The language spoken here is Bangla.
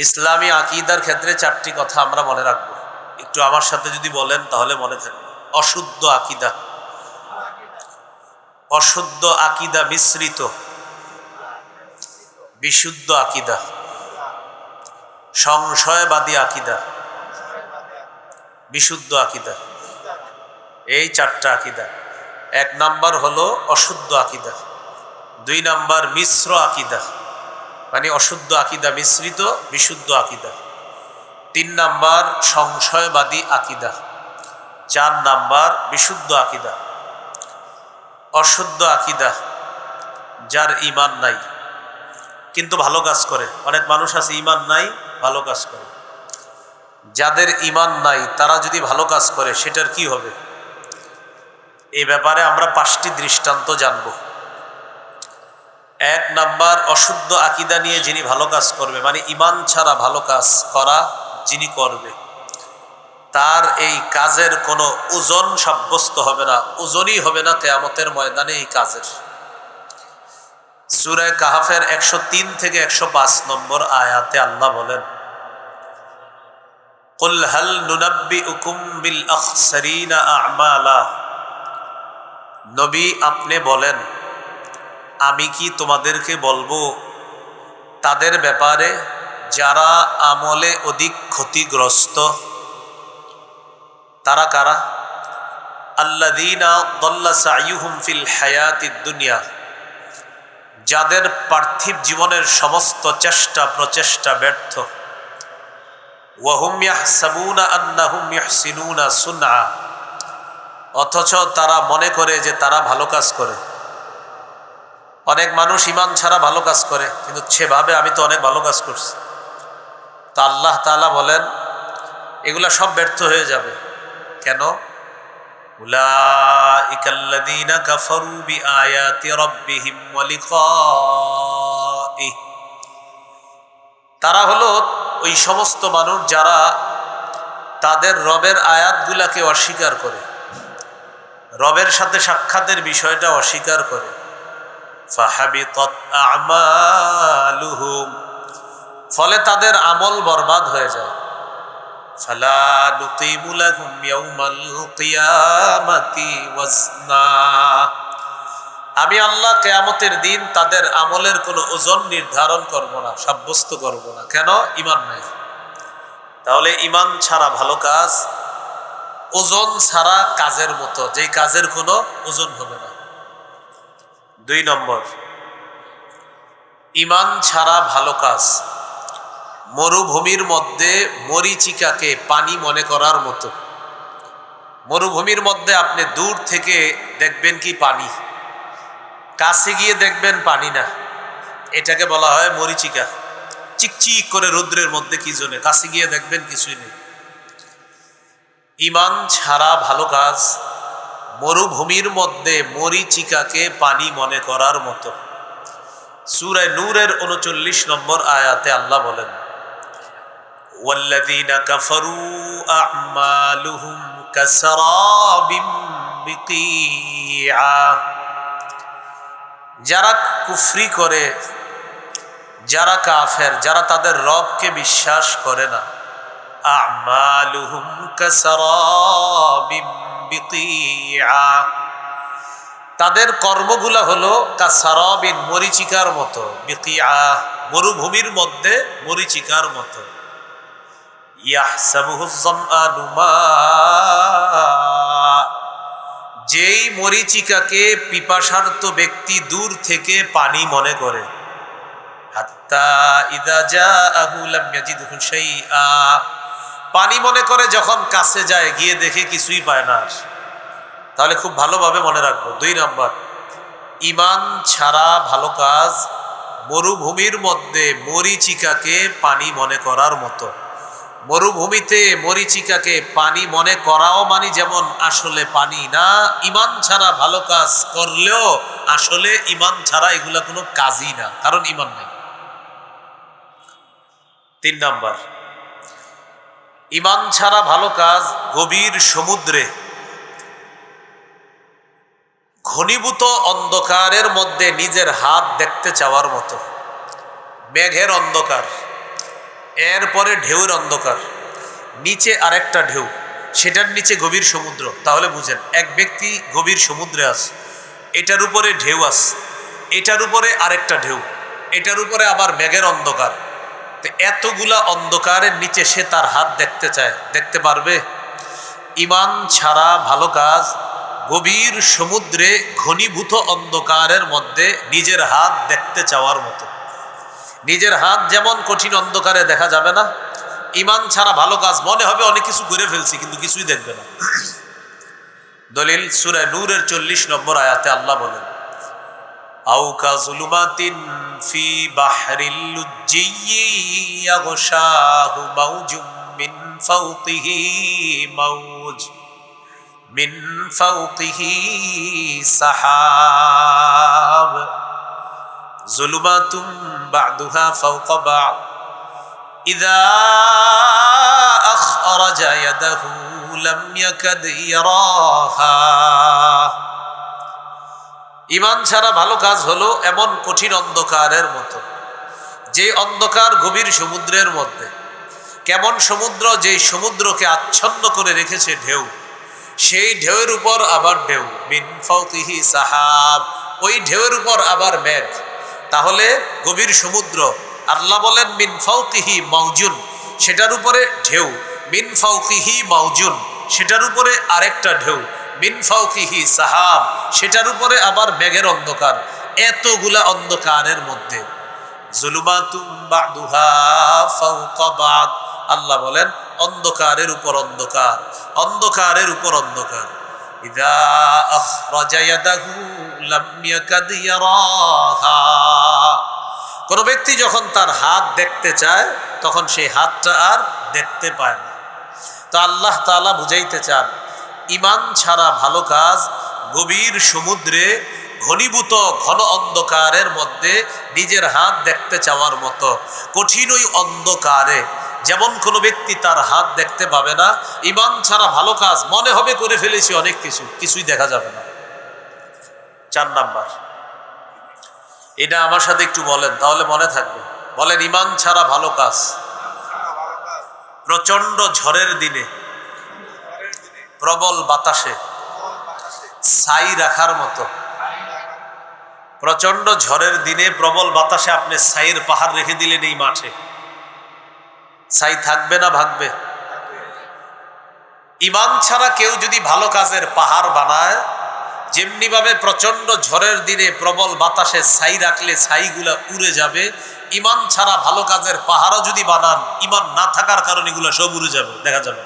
ইসলামী আকিদার ক্ষেত্রে চারটি কথা আমরা মনে রাখব। একটু আমার সাথে যদি বলেন, তাহলে মনে থাকবে। অশুদ্ধ আকিদা। অশুদ্ধ আকিদা মিশ্রিত। বিশুদ্ধ আকিদা। সংশয়বাদী আকিদা। বিশুদ্ধ আকিদা। এই চারটা আকিদা। এক নাম্বার হলো অশুদ্ধ আকিদা। দুই নাম্বার মিশ্র আকিদা। মানে অশুদ্ধ আকিদা মিশ্রিত, বিশুদ্ধ আকিদা। তিন নাম্বার, সংশয়বাদী আকিদা। চার নাম্বার, বিশুদ্ধ আকিদা। অশুদ্ধ আকিদা, যার ইমান নাই। কিন্তু ভালো কাজ করে। অনেক মানুষ আছে ইমান নাই, ভালো কাজ করে। যাদের ইমান নাই, তারা যদি ভালো কাজ করে, সেটার কি হবে? এ ব্যাপারে আমরা পাঁচটি দৃষ্টান্ত জানব। এক নাম্বার অশুদ্ধ আকিদা নিয়ে যিনি ভালো কাজ করবে মানে ইমান ছাড়া ভালো কাজ করা যিনি করবে তার এই কাজের কোনো ওজন সাব্যস্ত হবে না ওজনই হবে না কেয়ামতের ময়দানে এই কাজের সুরায় কাহাফের একশো তিন থেকে একশো পাঁচ নম্বর আয়াতে আল্লাহ বলেন قل هل ننبئكم بالأخسرين أعمالا নবী আপনি বলেন আমি কি তোমাদেরকে বলব? তাদের ব্যাপারে যারা আমলে অধিক ক্ষতিগ্রস্ত, তারা কারা? আল্লাদিনা দল্লা সাইহুম ফিল হায়াতিদ দুনিয়া, যাদের পার্থিব জীবনের সমস্ত চেষ্টা প্রচেষ্টা ব্যর্থ। ওয়াহুম ইয়াহসাবুনা আন্নাহুম ইয়াহসিনুনা সুনআ, অথচ তারা মনে করে যে তারা ভালো কাজ করে। অনেক মানুষ ইমান ছাড়া ভালো কাজ করে, কিন্তু সেভাবে আমি তো অনেক ভালো কাজ করছি। তা আল্লাহ তালা বলেন, এগুলা সব ব্যর্থ হয়ে যাবে। কেন? তারা হলো ওই সমস্ত মানুষ যারা তাদের রবের আয়াতগুলাকে অস্বীকার করে, রবের সাথে সাক্ষাতের বিষয়টা অস্বীকার করে। ফাহাবিতত আমালুহুম। ফলে তাদের আমল বরবাদ হয়ে যায়। ফালা নুকিমু লাহুম ইয়াউমাল কিয়ামাতি ওয়াজনা। আমি আল্লাহ কেয়ামতের দিন তাদের আমলের কোনো ওজন নির্ধারণ করব না, সাব্যস্ত করব না। কেন? ইমান নাই। তাহলে ইমান ছাড়া ভালো কাজ, ওজন ছাড়া কাজের মতো। যেই কাজের কোনো ওজন হবে না। দুই নম্বর, ইমান ছাড়া ভালো কাজ। মরুভূমির মধ্যে মরিচিকাকে পানি মনে করার মতো। মরুভূমির মধ্যে আপনি দূর থেকে দেখবেন কি পানি। কাছে গিয়ে দেখবেন পানি না। এটাকে বলা হয় মরিচিকা। চিকচিক করে রৌদ্রের মধ্যে কি জন্য কাছে গিয়ে দেখবেন কিছুই নেই। ইমান ছাড়া ভালো কাজ মরুভূমির মধ্যে মরিচিকাকে পানি মনে করার মতো সুরায় নূরের উনচল্লিশ নম্বর আয়াতে আল্লাহ বলেন والذين كفروا أعمالهم كسراب بقيعة যারা কুফরি করে যারা কাফের যারা তাদের রবকে বিশ্বাস করে না আমালুহুম কাসারাবিম বিকিআ তাদের কর্মগুলা হলো কাসারাবিন মরিচিকার মতো বিকিআ মরুভূমির মধ্যে মরিচিকার মতো। যেই মরিচিকাকে পিপাসার্ত ব্যক্তি দূর থেকে পানি মনে করে। হাত্তা ইদা জাআহু লাম ইয়াজিদহু শাইআ। পানি মনে করে যখন কাছে যায়, গিয়ে দেখে কিছুই পায় না। তাহলে খুব ভালোভাবে মনে রাখব। দুই নম্বর, ইমান ছাড়া ভালো কাজ মরুভূমির মধ্যে মরিচিকাকে পানি মনে করার মতো। মরুভূমিতে মরিচিকাকে পানি মনে করাও মানে যেমন আসলে পানি না, ইমান ছাড়া ভালো কাজ করলেও আসলে ইমান ছাড়া এগুলা কোনো কাজই না, কারণ ইমান নেই। তিন নাম্বার ইমান ছাড়া ভালো কাজ গভীর সমুদ্রে। ঘনীভূত অন্ধকারের মধ্যে নিজের হাত দেখতে চাওয়ার মতো। মেঘের অন্ধকার, এরপরে ঢেউয়ের অন্ধকার, নিচে আরেকটা ঢেউ, সেটার নিচে গভীর সমুদ্র। তাহলে বুঝেন, এক ব্যক্তি গভীর সমুদ্রে আছে, এটার উপরে ঢেউ আছে, এটার উপরে আরেকটা ঢেউ, এটার উপরে আবার মেঘের অন্ধকার। তো এতগুলা অন্ধকারের নিচে সে তার হাত দেখতে চায়, দেখতে পারবে? ইমান ছাড়া ভালো কাজ, গভীর সমুদ্রে ঘনীভূত অন্ধকারের মধ্যে নিজের হাত দেখতে চাওয়ার মতো। নিজের হাত যেমন কঠিন অন্ধকারে দেখা যাবে না, ইমান ছাড়া ভালো কাজ মনে হবে অনেক কিছু করে ফেলছি, কিন্তু কিছুই দেখবে না। দলিল সুরায় নূরের চল্লিশ নম্বর আয়াতে আল্লাহ বলেন أو كظلمات في بحر اللجي يغشاه موج من فوقه موج من فوقه سحاب. ظلمات بعدها فوق بعض. إذا أخرج يده لم يكد يراها. ইমান ছাড়া ভালো কাজ হলো এমন কঠিন অন্ধকারের মতো, যে অন্ধকার গভীর সমুদ্রের মধ্যে। কেমন সমুদ্র যে সমুদ্রকে আচ্ছন্ন করে রেখেছে ঢেউ, সেই ঢেউয়ের উপর আবার ঢেউ। মিন ফাউতিহি সাহাব, ওই ঢেউয়ের উপর আবার মেঘ। তাহলে গভীর সমুদ্র, আল্লাহ বলেন, মিন ফাউকিহি মাউজুন, সেটার উপরে ঢেউ। মিন ফাউকিহি মাউজুন, সেটার উপরে আরেকটা ঢেউ। মিন সাহাব, সেটার উপরে আবার মেঘের অন্ধকার, এতগুলা অন্ধকারের মধ্যে। আল্লাহ বলেন, অন্ধকারের উপর অন্ধকার, অন্ধকারের উপর অন্ধকার। কোন ব্যক্তি যখন তার হাত দেখতে চায়, তখন সেই হাতটা আর দেখতে পায় না। তো আল্লাহ তাআলা বুঝাইতে চান ইমান ছাড়া ভালো কাজ গভীর সমুদ্রে ঘনীভূত ঘন অন্ধকারের মধ্যে নিজের হাত দেখতে চাওয়ার মতো কঠিন ওই অন্ধকারে। যেমন কোনো ব্যক্তি তার হাত দেখতে পাবে না, ইমান ছাড়া ভালো কাজ মনে হবে করে ফেলেছি অনেক কিছু, কিছুই দেখা যাবে না। চার নাম্বার। এটা আমার সাথে একটু বলেন, তাহলে মনে থাকবে। বলেন, ইমান ছাড়া ভালো কাজ। প্রচণ্ড ঝড়ের দিনে প্রবল বাতাসে ছাই রাখার মতো। প্রচণ্ড ঝড়ের দিনে প্রবল বাতাসে আপনি ছাইয়ের পাহাড় রেখে দিলেন এই মাঠে। ছাই থাকবে না ভাগবে ইমান ছাড়া কেউ যদি ভালো কাজের পাহাড় বানায় যেমনি ভাবে প্রচণ্ড ঝড়ের দিনে প্রবল বাতাসে ছাই রাখলে ছাইগুলা উড়ে যাবে, ইমান ছাড়া ভালো কাজের পাহাড়ও যদি বানান, ইমান না থাকার কারণে এগুলো সব উড়ে যাবে, দেখা যাবে